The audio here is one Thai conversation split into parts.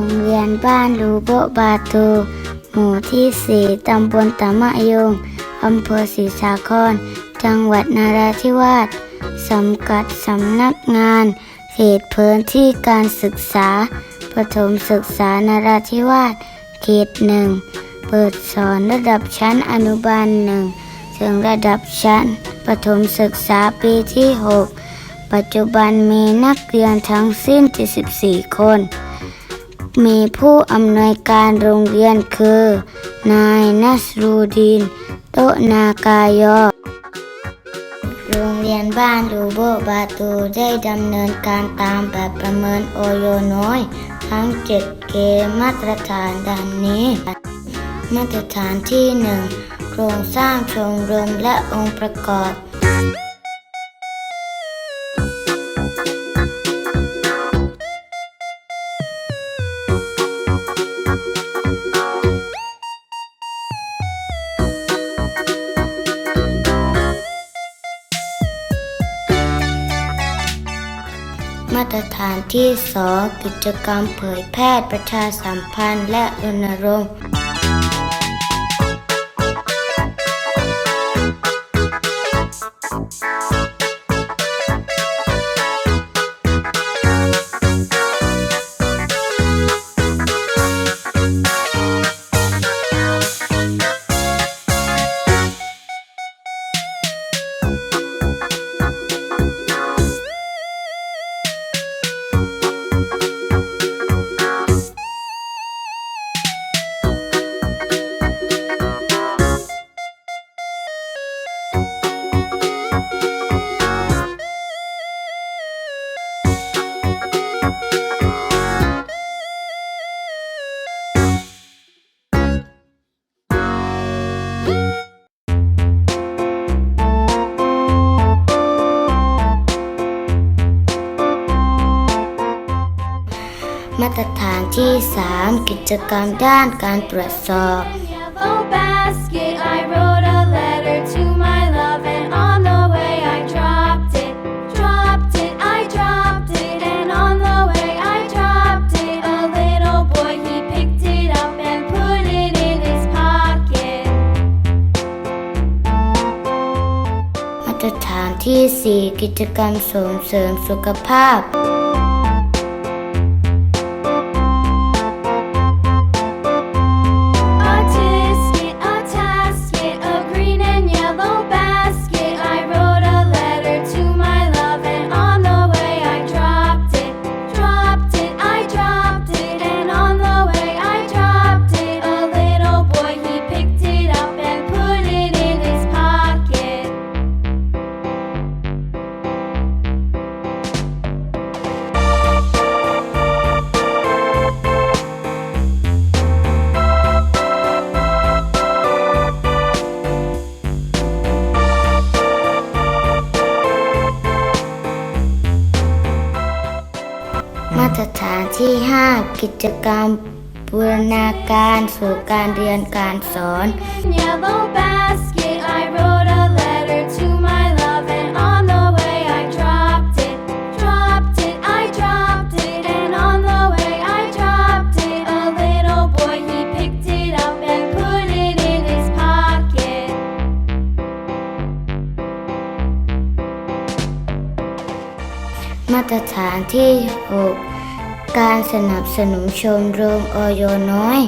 โรงเรียนบ้านรูโบบาตูหมู่ที่สี่ตำบลตะมะยงอำเภอศรีสาคร จังหวัดนราธิวาสสังกัดสำนักงานเขตพื้นที่การศึกษาประถมศึกษานราธิวาสเขตหนึ่งเปิดสอนระดับชั้นอนุบาลหนึ่งถึงระดับชั้นประถมศึกษาปีที่ 6 ปัจจุบันมีนักเรียนทั้งสิ้น 74 คน มีผู้อำนวยการโรงเรียนคือ นายนัสรูดีนโตนากายอ โรงเรียนบ้านดูโบบาตูได้ดำเนินการตามแบบประเมินโอโยน้อย ทั้ง 7 เกณฑ์มาตรฐานดังนี้ มาตรฐานที่ 1 โครงสร้างชมรมและองค์ประกอบ มาตรฐานที่ 2 กิจกรรมเผยแพร่ประชาสัมพันธ์และรณรงค์ มาตรฐานที่ 3 กิจกรรมด้านการตรวจสอบ yellow basket, I wrote a letter to my love, and on the way I dropped it, dropped it, I dropped it, and on the way I dropped it. A little boy he picked it up and put it in his pocket. มาตรฐานที่ 4 กิจกรรมส่งเสริมสุขภาพ ตรฐานที่ 5 กิจกรรมบูรณาการสู่การเรียนการสอน Yellow basket, I wrote a letter to my love, and on the way I dropped it, dropped it, I dropped it, and on the way I dropped it. A little boy he picked it up and put it in his pocket. มาตรฐานที่ 6 การสนับสนุนชมรมออยน้อย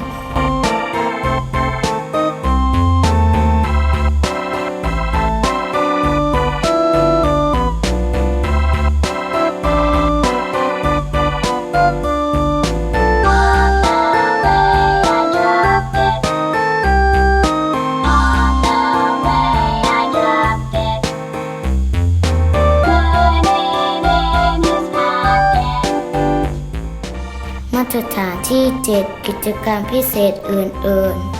มาตรฐานที่ 7 กิจกรรมพิเศษอื่น ๆ